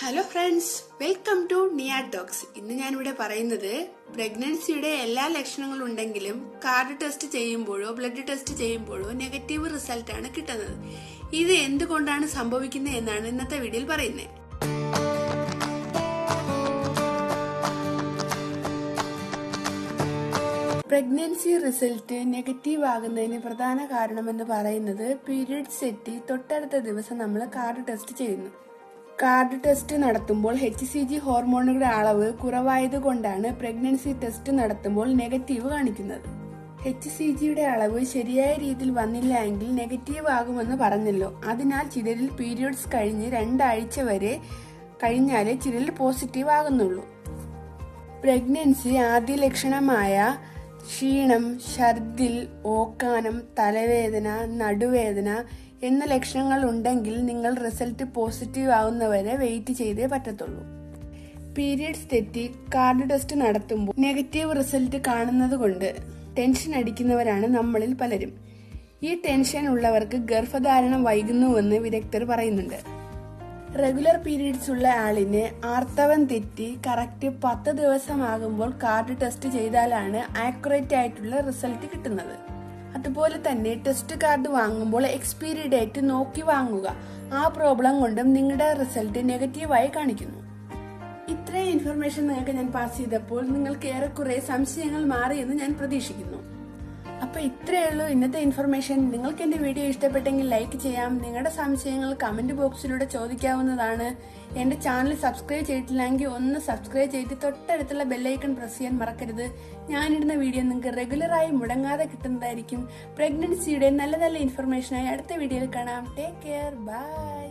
Hello friends welcome to Niya talks ഇന്ന് ഞാനിവിടെ പറയുന്നത് പ്രഗ്നൻസിയുടെ എല്ലാ ലക്ഷണങ്ങളും ഉണ്ടെങ്കിലും കാർഡ് ടെസ്റ്റ് ചെയ്യുമ്പോഴോ ബ്ലഡ് ടെസ്റ്റ് ചെയ്യുമ്പോഴോ നെഗറ്റീവ് റിസൾട്ട് ആണ് കിട്ടുന്നത്. ഇത് എന്തുകൊണ്ടാണ് സംഭവിക്കുന്നത് എന്നാണ് ഇന്നത്തെ വീഡിയോയിൽ പറയുന്നത് പ്രഗ്നൻസി റിസൾട്ട് നെഗറ്റീവ് ആകുന്നതിന് പ്രധാന കാരണമെന്ന് പറയുന്നത് പീരീഡ് സെറ്റി തൊട്ടടുത്ത ദിവസം നമ്മൾ കാർഡ് ടെസ്റ്റ് ചെയ്യുന്നു. കാർഡ് ടെസ്റ്റ് നടത്തുമ്പോൾ എച്ച് സി ജി ഹോർമോണുകളുടെ അളവ് കുറവായതുകൊണ്ടാണ് പ്രഗ്നൻസി ടെസ്റ്റ് നടത്തുമ്പോൾ നെഗറ്റീവ് കാണിക്കുന്നത്. എച്ച് സി ജിയുടെ അളവ് ശരിയായ രീതിയിൽ വന്നില്ല എങ്കിൽ നെഗറ്റീവ് ആകുമെന്ന് പറഞ്ഞല്ലോ. അതിനാൽ ചിലരിൽ പീരിയഡ്സ് കഴിഞ്ഞ് രണ്ടാഴ്ച വരെ കഴിഞ്ഞാലേ ചിലരിൽ പോസിറ്റീവ് ആകുന്നുള്ളൂ. പ്രഗ്നൻസി ആദ്യ ലക്ഷണമായ ക്ഷീണം ഛർദിൽ ഓക്കാനം തലവേദന നടുവേദന എന്ന ലക്ഷണങ്ങൾ ഉണ്ടെങ്കിൽ നിങ്ങൾ റിസൾട്ട് പോസിറ്റീവ് ആവുന്നവരെ വെയിറ്റ് ചെയ്തേ പറ്റത്തുള്ളൂ. പീരിയഡ്സ് തെറ്റി കാർഡ് ടെസ്റ്റ് നടത്തുമ്പോൾ നെഗറ്റീവ് റിസൾട്ട് കാണുന്നത് കൊണ്ട് ടെൻഷൻ അടിക്കുന്നവരാണ് നമ്മളിൽ പലരും. ഈ ടെൻഷൻ ഉള്ളവർക്ക് ഗർഭധാരണം വൈകുന്നുവെന്ന് വിദഗ്ധർ പറയുന്നുണ്ട്. റെഗുലർ പീരീഡ്സ് ഉള്ള ആളിന് ആർത്തവം തെറ്റി കറക്റ്റ് പത്ത് ദിവസമാകുമ്പോൾ കാർഡ് ടെസ്റ്റ് ചെയ്താലാണ് ആക്യുറേറ്റ് ആയിട്ടുള്ള റിസൾട്ട് കിട്ടുന്നത്. അതുപോലെ തന്നെ ടെസ്റ്റ് കാർഡ് വാങ്ങുമ്പോൾ എക്സ്പയറി ഡേറ്റ് നോക്കി വാങ്ങുക. ആ പ്രോബ്ലം കൊണ്ടും നിങ്ങളുടെ റിസൾട്ട് നെഗറ്റീവായി കാണിക്കുന്നു. ഇത്രയും ഇൻഫർമേഷൻ നിങ്ങൾക്ക് ഞാൻ പാസ് ചെയ്തപ്പോൾ നിങ്ങൾക്ക് ഏറെക്കുറെ സംശയങ്ങൾ മാറിയെന്ന് ഞാൻ പ്രതീക്ഷിക്കുന്നു. അപ്പൊ ഇത്രയേ ഉള്ളൂ ഇന്നത്തെ ഇൻഫർമേഷൻ നിങ്ങൾക്ക് എന്റെ വീഡിയോ ഇഷ്ടപ്പെട്ടെങ്കിൽ ലൈക്ക് ചെയ്യാം. നിങ്ങളുടെ സംശയങ്ങൾ കമന്റ് ബോക്സിലൂടെ ചോദിക്കാവുന്നതാണ്. എന്റെ ചാനൽ സബ്സ്ക്രൈബ് ചെയ്തിട്ടില്ലെങ്കിൽ ഒന്ന് സബ്സ്ക്രൈബ് ചെയ്ത് തൊട്ടടുത്തുള്ള ബെല്ലൈക്കൺ പ്രസ് ചെയ്യാൻ മറക്കരുത്. ഞാനിടുന്ന വീഡിയോ നിങ്ങൾക്ക് റെഗുലറായി മുടങ്ങാതെ കിട്ടുന്നതായിരിക്കും. പ്രഗ്നൻസിയുടെ നല്ല നല്ല ഇൻഫർമേഷനായി അടുത്ത വീഡിയോയിൽ കാണാം. Take care bye